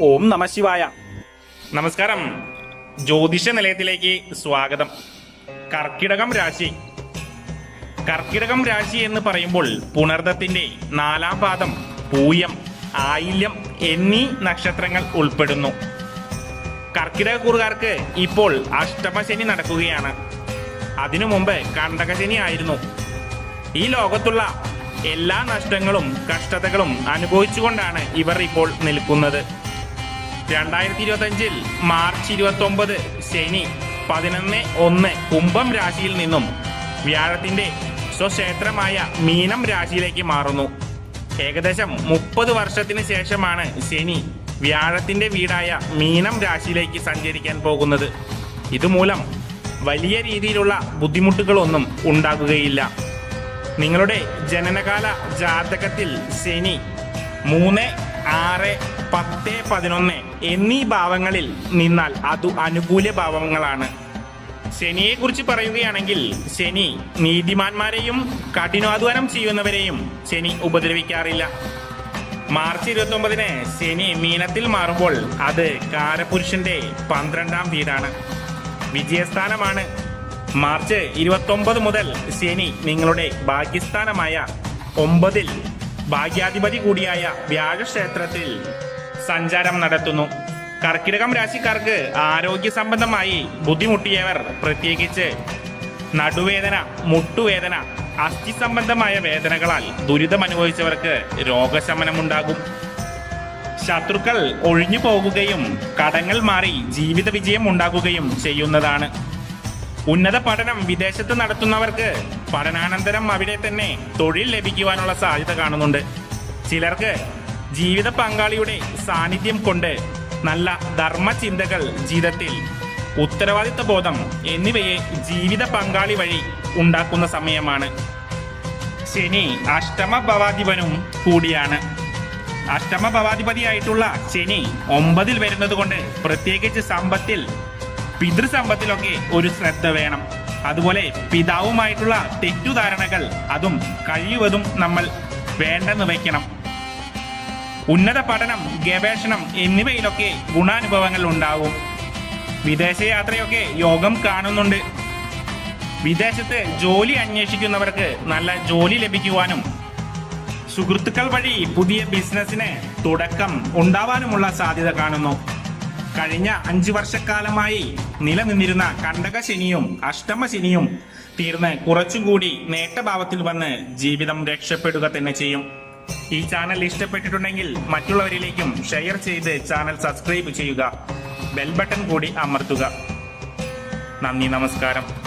ഓം നമ ശിവായ. നമസ്കാരം. ജ്യോതിഷ നിലയത്തിലേക്ക് സ്വാഗതം. കർക്കിടകം രാശി. കർക്കിടകം രാശി എന്ന് പറയുമ്പോൾ പുണർദത്തിന്റെ നാലാം പാദം പൂയം ആയില്യം എന്നീ നക്ഷത്രങ്ങൾ ഉൾപ്പെടുന്നു. കർക്കിടക കൂറുകാർക്ക് ഇപ്പോൾ അഷ്ടമശനി നടക്കുകയാണ്. അതിനു മുമ്പ് കണ്ടകശനി ആയിരുന്നു. ഈ ലോകത്തുള്ള എല്ലാ നഷ്ടങ്ങളും കഷ്ടതകളും അനുഭവിച്ചുകൊണ്ടാണ് ഇവർ ഇപ്പോൾ നിൽക്കുന്നത്. രണ്ടായിരത്തി ഇരുപത്തഞ്ചിൽ മാർച്ച് ഇരുപത്തി ഒമ്പത് ശനി പതിനൊന്ന് ഒന്ന് കുംഭം രാശിയിൽ നിന്നും വ്യാഴത്തിന്റെ സ്വക്ഷേത്രമായ മീനം രാശിയിലേക്ക് മാറുന്നു. ഏകദേശം മുപ്പത് വർഷത്തിന് ശേഷമാണ് ശനി വ്യാഴത്തിന്റെ വീടായ മീനം രാശിയിലേക്ക് സഞ്ചരിക്കാൻ പോകുന്നത്. ഇതുമൂലം വലിയ രീതിയിലുള്ള ബുദ്ധിമുട്ടുകളൊന്നും ഉണ്ടാകുകയില്ല. നിങ്ങളുടെ ജനനകാല ജാതകത്തിൽ ശനി മൂന്ന് ആറ് പത്ത് പതിനൊന്ന് എന്നീ ഭാവങ്ങളിൽ നിന്നാൽ അത് അനുകൂല ഭാവങ്ങളാണ്. ശനിയെ കുറിച്ച് പറയുകയാണെങ്കിൽ ശനി നീതിമാന്മാരെയും കഠിനാധ്വാനം ചെയ്യുന്നവരെയും ശനി ഉപദ്രവിക്കാറില്ല. മാർച്ച് ഇരുപത്തി ഒമ്പതിന് ശനി മീനത്തിൽ മാറുമ്പോൾ അത് കാരപുരുഷന്റെ പന്ത്രണ്ടാം വീടാണ്. വിജയസ്ഥാനമാണ്. മാർച്ച് ഇരുപത്തി മുതൽ ശനി നിങ്ങളുടെ ഭാഗ്യസ്ഥാനമായ ഒമ്പതിൽ ഭാഗ്യാധിപതി കൂടിയായ വ്യാഴക്ഷേത്രത്തിൽ സഞ്ചാരം നടത്തുന്നു. കർക്കിടകം രാശിക്കാർക്ക് ആരോഗ്യ സംബന്ധമായി ബുദ്ധിമുട്ടിയവർ പ്രത്യേകിച്ച് നടുവേദന മുട്ടുവേദന അസ്ഥി സംബന്ധമായ വേദനകളാൽ ദുരിതം അനുഭവിച്ചവർക്ക് രോഗശമനമുണ്ടാകും. ശത്രുക്കൾ ഒഴിഞ്ഞു പോകുകയും കടങ്ങൾ മാറി ജീവിത വിജയം ഉണ്ടാകുകയും ചെയ്യുന്നതാണ്. ഉന്നത പഠനം വിദേശത്ത് നടത്തുന്നവർക്ക് പഠനാനന്തരം അവിടെ തന്നെ തൊഴിൽ ലഭിക്കുവാനുള്ള സാധ്യത കാണുന്നുണ്ട്. ചിലർക്ക് ജീവിത പങ്കാളിയുടെ സാന്നിധ്യം കൊണ്ട് നല്ല ധർമ്മചിന്തകൾ ജീവിതത്തിൽ ഉത്തരവാദിത്വ ബോധം എന്നിവയെ ജീവിത പങ്കാളി വഴി ഉണ്ടാക്കുന്ന സമയമാണ്. ശനി അഷ്ടമ ഭവാധിപനും കൂടിയാണ്. അഷ്ടമ ഭവാധിപതിയായിട്ടുള്ള ശനി ഒമ്പതിൽ വരുന്നത് കൊണ്ട് പ്രത്യേകിച്ച് സമ്പത്തിൽ പിതൃസമ്പത്തിലൊക്കെ ഒരു ശ്രദ്ധ വേണം. അതുപോലെ പിതാവുമായിട്ടുള്ള തെറ്റുധാരണകൾ അതും കഴിയുവതും നമ്മൾ വേണ്ടെന്ന് വയ്ക്കണം. ഉന്നത പഠനം ഗവേഷണം എന്നിവയിലൊക്കെ ഗുണാനുഭവങ്ങൾ ഉണ്ടാവും. വിദേശയാത്രയൊക്കെ യോഗം കാണുന്നുണ്ട്. വിദേശത്ത് ജോലി അന്വേഷിക്കുന്നവർക്ക് നല്ല ജോലി ലഭിക്കുവാനും സുഹൃത്തുക്കൾ വഴി പുതിയ ബിസിനസ്സിന് തുടക്കം ഉണ്ടാവാനുമുള്ള സാധ്യത കാണുന്നു. കഴിഞ്ഞ അഞ്ചു വർഷക്കാലമായി നിലനിന്നിരുന്ന കണ്ടകശനിയും അഷ്ടമശനിയും തീർന്ന് കുറച്ചുകൂടി നേട്ടഭാവത്തിൽ വന്ന് ജീവിതം രക്ഷപ്പെടുക തന്നെ ചെയ്യും. ഈ ചാനൽ ഇഷ്ടപ്പെട്ടിട്ടുണ്ടെങ്കിൽ മറ്റുള്ളവരിലേക്കും ഷെയർ ചെയ്ത് ചാനൽ സബ്സ്ക്രൈബ് ചെയ്യുക. ബെൽ ബട്ടൺ കൂടി അമർത്തുക. നന്ദി നമസ്കാരം.